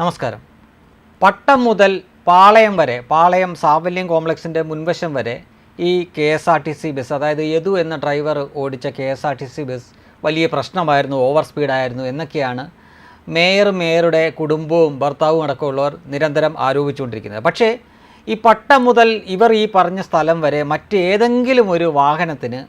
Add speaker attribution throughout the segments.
Speaker 1: നമസ്കാരം. പട്ടം മുതൽ പാളയം വരെ പാളയം സാവല്യം കോംപ്ലക്സിന്റെ മുൻവശം വരെ ഈ K S R T C bus അതായത് യദു എന്ന ഡ്രൈവർ ഓടിച്ച K S R T C bus വലിയ പ്രശ്നമായിരുന്നു ഓവർ സ്പീഡായിരുന്നു എന്നൊക്കെയാണ് മേയർ മേയറുടെ കുടുംബവും ഭർത്താവും അടക്കമുള്ളവർ നിരന്തരം ആരോപിച്ചുകൊണ്ടിരിക്കുന്നത്. പക്ഷേ ഈ പട്ടം മുതൽ ഇവർ ഈ പറഞ്ഞ സ്ഥലം വരെ മറ്റേതെങ്കിലും ഒരു വാഹനത്തിന്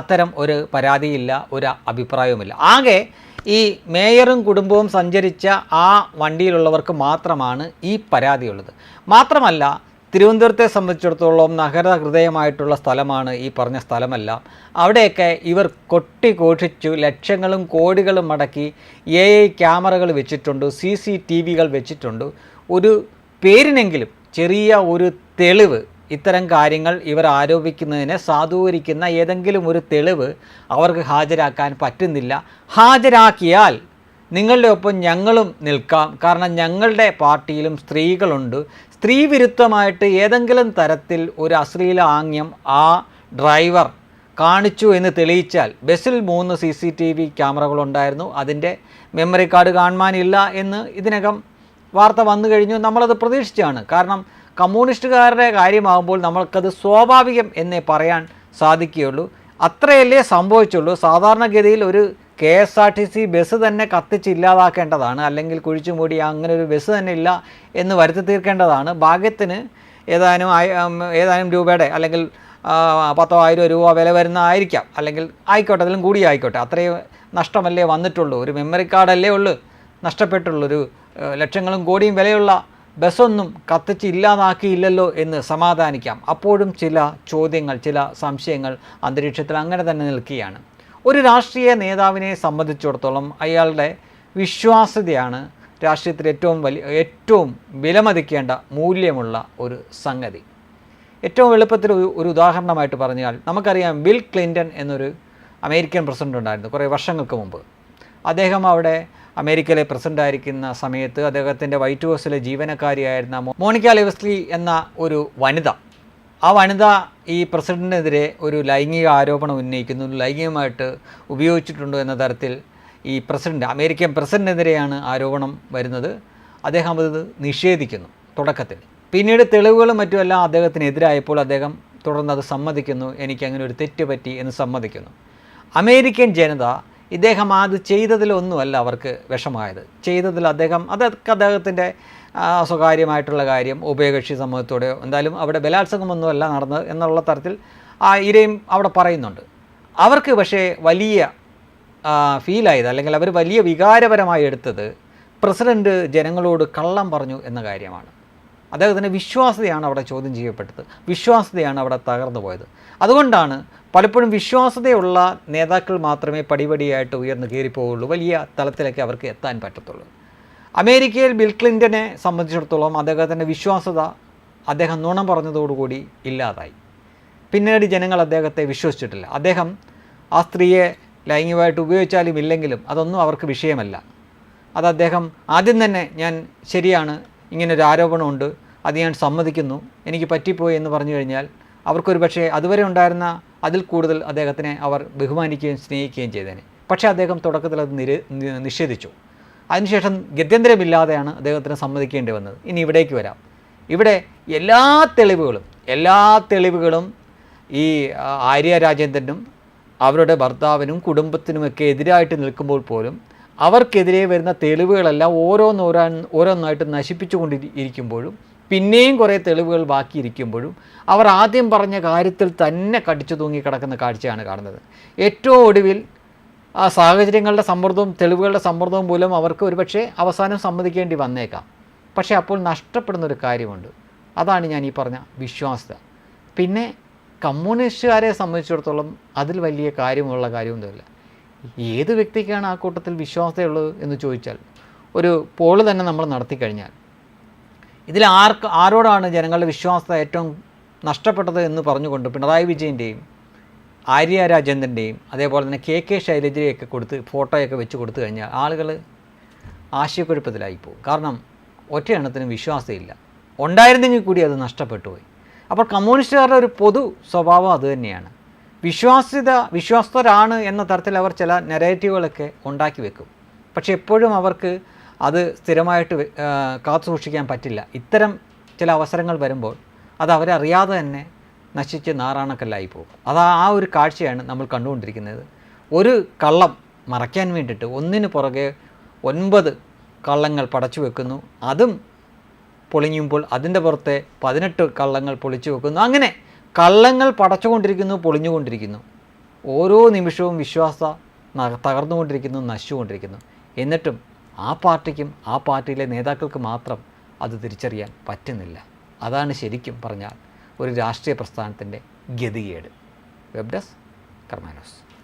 Speaker 1: അത്തരം ഒരു പരാതിയില്ല ഒരു അഭിപ്രായവുമില്ല. ആകെ ഈ മേയറും കുടുംബവും സഞ്ചരിച്ച ആ വണ്ടിയിലുള്ളവർക്ക് മാത്രമാണ് ഈ പരാതിയുള്ളത്. മാത്രമല്ല തിരുവനന്തപുരത്തെ സംബന്ധിച്ചിടത്തോളം നഗര ഹൃദയമായിട്ടുള്ള സ്ഥലമാണ് ഈ പറഞ്ഞ സ്ഥലമല്ല. അവിടെയൊക്കെ ഇവർ കൊട്ടിഘോഷിച്ചു ലക്ഷങ്ങളും കോടികളും മടക്കി എ ഐ ക്യാമറകൾ വെച്ചിട്ടുണ്ട് സി സി ടി വികൾ വെച്ചിട്ടുണ്ട്. ഒരു പേരിനെങ്കിലും ചെറിയ ഒരു തെളിവ് ഇത്തരം കാര്യങ്ങൾ ഇവർ ആരോപിക്കുന്നതിനെ സാധൂകരിക്കുന്ന ഏതെങ്കിലും ഒരു തെളിവ് അവർക്ക് ഹാജരാക്കാൻ പറ്റുന്നില്ല. ഹാജരാക്കിയാൽ നിങ്ങളുടെ ഒപ്പം ഞങ്ങളും നിൽക്കാം. കാരണം ഞങ്ങളുടെ പാർട്ടിയിലും സ്ത്രീകളുണ്ട്. സ്ത്രീ വിരുദ്ധമായിട്ട് ഏതെങ്കിലും തരത്തിൽ ഒരു അശ്ലീല ആംഗ്യം ആ ഡ്രൈവർ കാണിച്ചു എന്ന് തെളിയിച്ചാൽ ബസ്സിൽ മൂന്ന് സി സി ടി വി ക്യാമറകളുണ്ടായിരുന്നു അതിന്റെ മെമ്മറി കാർഡ് കാണുവാനില്ല എന്ന് ഇതിനകം വാർത്ത വന്നു കഴിഞ്ഞു. നമ്മളത് പ്രതീക്ഷിച്ചാണ്. കാരണം കമ്മ്യൂണിസ്റ്റുകാരുടെ കാര്യമാകുമ്പോൾ നമ്മൾക്കത് സ്വാഭാവികം എന്നേ പറയാൻ സാധിക്കുകയുള്ളൂ. അത്രയല്ലേ സംഭവിച്ചുള്ളൂ. സാധാരണഗതിയിൽ ഒരു K S R T C bus തന്നെ കത്തിച്ച് ഇല്ലാതാക്കേണ്ടതാണ്. അല്ലെങ്കിൽ കുഴിച്ചു മൂടി അങ്ങനെ ഒരു ബസ് തന്നെ ഇല്ല എന്ന് വരുത്തി തീർക്കേണ്ടതാണ്. ഭാഗ്യത്തിന് ഏതാനും ഏതാനും രൂപയുടെ അല്ലെങ്കിൽ പത്തോ ആയിരോ രൂപ വില വരുന്ന ആയിരിക്കാം. അല്ലെങ്കിൽ ആയിക്കോട്ടെ അതിലും കൂടി ആയിക്കോട്ടെ അത്രയും നഷ്ടമല്ലേ വന്നിട്ടുള്ളൂ. ഒരു മെമ്മറി കാർഡല്ലേ ഉള്ളൂ. നഷ്ടപ്പെട്ടുള്ളൂ ഒരു ലക്ഷങ്ങളും കോടിയും വിലയുള്ള ബസ്സൊന്നും കത്തിച്ച് ഇല്ലാതാക്കിയില്ലല്ലോ എന്ന് സമാധാനിക്കാം. അപ്പോഴും ചില ചോദ്യങ്ങൾ ചില സംശയങ്ങൾ അന്തരീക്ഷത്തിൽ അങ്ങനെ തന്നെ നിൽക്കുകയാണ്. ഒരു രാഷ്ട്രീയ നേതാവിനെ സംബന്ധിച്ചിടത്തോളം അയാളുടെ വിശ്വാസ്യതയാണ് രാഷ്ട്രീയത്തിൽ ഏറ്റവും വലിയ ഏറ്റവും വിലമതിക്കേണ്ട മൂല്യമുള്ള ഒരു സംഗതി. ഏറ്റവും എളുപ്പത്തിൽ ഒരു ഉദാഹരണമായിട്ട് പറഞ്ഞാൽ നമുക്കറിയാം ബിൽ ക്ലിന്റൺ എന്നൊരു അമേരിക്കൻ പ്രസിഡന്റ് ഉണ്ടായിരുന്നു കുറേ വർഷങ്ങൾക്ക് മുമ്പ്. അദ്ദേഹം അവിടെ അമേരിക്കയിലെ പ്രസിഡന്റ് ആയിരിക്കുന്ന സമയത്ത് അദ്ദേഹത്തിന്റെ വൈറ്റ് ഹൗസിലെ ജീവനക്കാരിയായിരുന്ന മോണിക്ക ലെവസ്ലി എന്ന ഒരു വനിത. ആ വനിത ഈ പ്രസിഡന്റിനെതിരെ ഒരു ലൈംഗിക ആരോപണം ഉന്നയിക്കുന്നു. ലൈംഗികമായിട്ട് ഉപയോഗിച്ചിട്ടുണ്ട് എന്ന തരത്തിൽ ഈ പ്രസിഡന്റ് അമേരിക്കൻ പ്രസിഡന്റിനെതിരെയാണ് ആരോപണം വരുന്നത്. അദ്ദേഹം അത് നിഷേധിക്കുന്നു തുടക്കത്തിൽ. പിന്നീട് തെളിവുകളും മറ്റുമെല്ലാം അദ്ദേഹത്തിനെതിരായപ്പോൾ അദ്ദേഹം തുടർന്ന് അത് സമ്മതിക്കുന്നു. എനിക്ക് അങ്ങനെ ഒരു തെറ്റ് പറ്റി എന്ന് സമ്മതിക്കുന്നു. അമേരിക്കൻ ജനത ഇദ്ദേഹം അത് ചെയ്തതിലൊന്നുമല്ല അവർക്ക് വിഷമായത് ചെയ്തതിൽ അദ്ദേഹം അതൊക്കെ അദ്ദേഹത്തിന്റെ സ്വകാര്യമായിട്ടുള്ള കാര്യം ഉഭയകക്ഷി സമൂഹത്തോടെയോ എന്തായാലും അവിടെ ബലാത്സംഗമൊന്നുമല്ല നടന്നത് എന്നുള്ള തരത്തിൽ ആ ഇരയും അവിടെ പറയുന്നുണ്ട്. അവർക്ക് പക്ഷേ വലിയ ഫീലായത് അല്ലെങ്കിൽ അവർ വലിയ വികാരപരമായി എടുത്തത് പ്രസിഡന്റ് ജനങ്ങളോട് കള്ളം പറഞ്ഞു എന്ന കാര്യമാണ്. അദ്ദേഹത്തിന്റെ വിശ്വാസതയാണ് അവിടെ ചോദ്യം ചെയ്യപ്പെട്ടത്. വിശ്വാസതയാണ് അവിടെ തകർന്നു പോയത്. അതുകൊണ്ടാണ് പലപ്പോഴും വിശ്വാസതയുള്ള നേതാക്കൾ മാത്രമേ പടിപടിയായിട്ട് ഉയർന്നു കയറിപ്പോവുള്ളൂ വലിയ തലത്തിലേക്ക് അവർക്ക് എത്താൻ പറ്റത്തുള്ളൂ. അമേരിക്കയിൽ ബിൽ ക്ലിന്റനെ സംബന്ധിച്ചിടത്തോളം അദ്ദേഹത്തിന്റെ വിശ്വാസത അദ്ദേഹം നുണം പറഞ്ഞതോടുകൂടി ഇല്ലാതായി. പിന്നീട് ജനങ്ങൾ അദ്ദേഹത്തെ വിശ്വസിച്ചിട്ടില്ല. അദ്ദേഹം ആ സ്ത്രീയെ ലൈംഗികമായിട്ട് ഉപയോഗിച്ചാലും ഇല്ലെങ്കിലും അതൊന്നും അവർക്ക് വിഷയമല്ല. അത് അദ്ദേഹം ആദ്യം തന്നെ ഞാൻ ശരിയാണ് ഇങ്ങനൊരു ആരോപണമുണ്ട്. അത് ഞാൻ സമ്മതിക്കുന്നു. എനിക്ക് പറ്റിപ്പോയി എന്ന് പറഞ്ഞു കഴിഞ്ഞാൽ അവർക്കൊരു പക്ഷേ അതുവരെ ഉണ്ടായിരുന്ന അതിൽ കൂടുതൽ അദ്ദേഹത്തിനെ അവർ ബഹുമാനിക്കുകയും സ്നേഹിക്കുകയും ചെയ്തേനെ. പക്ഷേ അദ്ദേഹം തുടക്കത്തിൽ അത് നിര നിഷേധിച്ചു. അതിനുശേഷം ഗത്യന്തരമില്ലാതെയാണ് അദ്ദേഹത്തിന് സമ്മതിക്കേണ്ടി വന്നത്. ഇനി ഇവിടേക്ക് വരാം. ഇവിടെ എല്ലാ തെളിവുകളും എല്ലാ തെളിവുകളും ഈ ആര്യ രാജേന്ദ്രനും അവരുടെ ഭർത്താവിനും കുടുംബത്തിനുമൊക്കെ എതിരായിട്ട് നിൽക്കുമ്പോൾ പോലും അവർക്കെതിരെ വരുന്ന തെളിവുകളെല്ലാം ഓരോന്നോരോ ഓരോന്നായിട്ട് നശിപ്പിച്ചുകൊണ്ട് ഇരിക്കുമ്പോഴും പിന്നെയും കുറേ തെളിവുകൾ ബാക്കിയിരിക്കുമ്പോഴും അവർ ആദ്യം പറഞ്ഞ കാര്യത്തിൽ തന്നെ കടിച്ചു തൂങ്ങി കിടക്കുന്ന കാഴ്ചയാണ് കാണുന്നത്. ഏറ്റവും ഒടുവിൽ ആ സാഹചര്യങ്ങളുടെ സമ്മർദ്ദവും തെളിവുകളുടെ സമ്മർദ്ദവും മൂലം അവർക്ക് ഒരുപക്ഷെ അവസാനം സമ്മതിക്കേണ്ടി വന്നേക്കാം. പക്ഷേ അപ്പോൾ നഷ്ടപ്പെടുന്ന ഒരു കാര്യമുണ്ട്. അതാണ് ഞാൻ ഈ പറഞ്ഞ വിശ്വാസ്യത. പിന്നെ കമ്മ്യൂണിസ്റ്റുകാരെ സംബന്ധിച്ചിടത്തോളം അതിൽ വലിയ കാര്യമുള്ള കാര്യമൊന്നുമില്ല. ഏത് വ്യക്തിക്കാണ് ആ കൂട്ടത്തിൽ വിശ്വാസതയുള്ളത് എന്ന് ചോദിച്ചാൽ ഒരു പോൾ തന്നെ നമ്മൾ നടത്തിക്കഴിഞ്ഞാൽ ഇതിൽ ആർക്ക് ആരോടാണ് ജനങ്ങളുടെ വിശ്വാസത ഏറ്റവും നഷ്ടപ്പെട്ടത് എന്ന് പറഞ്ഞുകൊണ്ട് പിണറായി വിജയന്റെയും ആര്യ രാജേന്ദ്രന്റെയും അതേപോലെ തന്നെ കെ കെ ശൈലജയൊക്കെ കൊടുത്ത് ഫോട്ടോയൊക്കെ വെച്ച് കൊടുത്തു കഴിഞ്ഞാൽ ആളുകൾ ആശയക്കുഴപ്പത്തിലായി പോകും. കാരണം ഒറ്റയെണ്ണത്തിനും വിശ്വാസമില്ല. ഉണ്ടായിരുന്നെങ്കിൽ കൂടി അത് നഷ്ടപ്പെട്ടു പോയി. അപ്പോൾ കമ്മ്യൂണിസ്റ്റുകാരുടെ ഒരു പൊതു സ്വഭാവം അതുതന്നെയാണ് വിശ്വാസ്യത വിശ്വാസ്തരാണ് എന്ന തരത്തിൽ അവർ ചില നെറേറ്റീവുകളൊക്കെ ഉണ്ടാക്കി വെക്കും. പക്ഷെ എപ്പോഴും അവർക്ക് അത് സ്ഥിരമായിട്ട് കാത്തുസൂക്ഷിക്കാൻ കാത്തു സൂക്ഷിക്കാൻ പറ്റില്ല. ഇത്തരം ചില അവസരങ്ങൾ വരുമ്പോൾ അത് അവരറിയാതെ തന്നെ നശിച്ച് നാറാണക്കല്ലായി പോകും. അത് ആ ഒരു കാഴ്ചയാണ് നമ്മൾ കണ്ടുകൊണ്ടിരിക്കുന്നത്. ഒരു കള്ളം മറയ്ക്കാൻ വേണ്ടിയിട്ട് ഒന്നിന് പുറകെ ഒൻപത് കള്ളങ്ങൾ പടച്ചു വെക്കുന്നു. അതും പൊളിഞ്ഞുമ്പോൾ അതിന്റെ പുറത്തെ പതിനെട്ട് കള്ളങ്ങൾ പൊളിച്ചു വെക്കുന്നു. അങ്ങനെ കള്ളങ്ങൾ പടച്ചുകൊണ്ടിരിക്കുന്നു പൊളിഞ്ഞുകൊണ്ടിരിക്കുന്നു. ഓരോ നിമിഷവും വിശ്വാസ തകർന്നുകൊണ്ടിരിക്കുന്നു നശിച്ചുകൊണ്ടിരിക്കുന്നു. എന്നിട്ടും ആ പാർട്ടിക്കും ആ പാർട്ടിയിലെ നേതാക്കൾക്ക് മാത്രം അത് തിരിച്ചറിയാൻ പറ്റുന്നില്ല. അതാണ് ശരിക്കും പറഞ്ഞാൽ ഒരു രാഷ്ട്രീയ പ്രസ്ഥാനത്തിന്റെ ഗതികേട്. Web desk കർമാനോസ്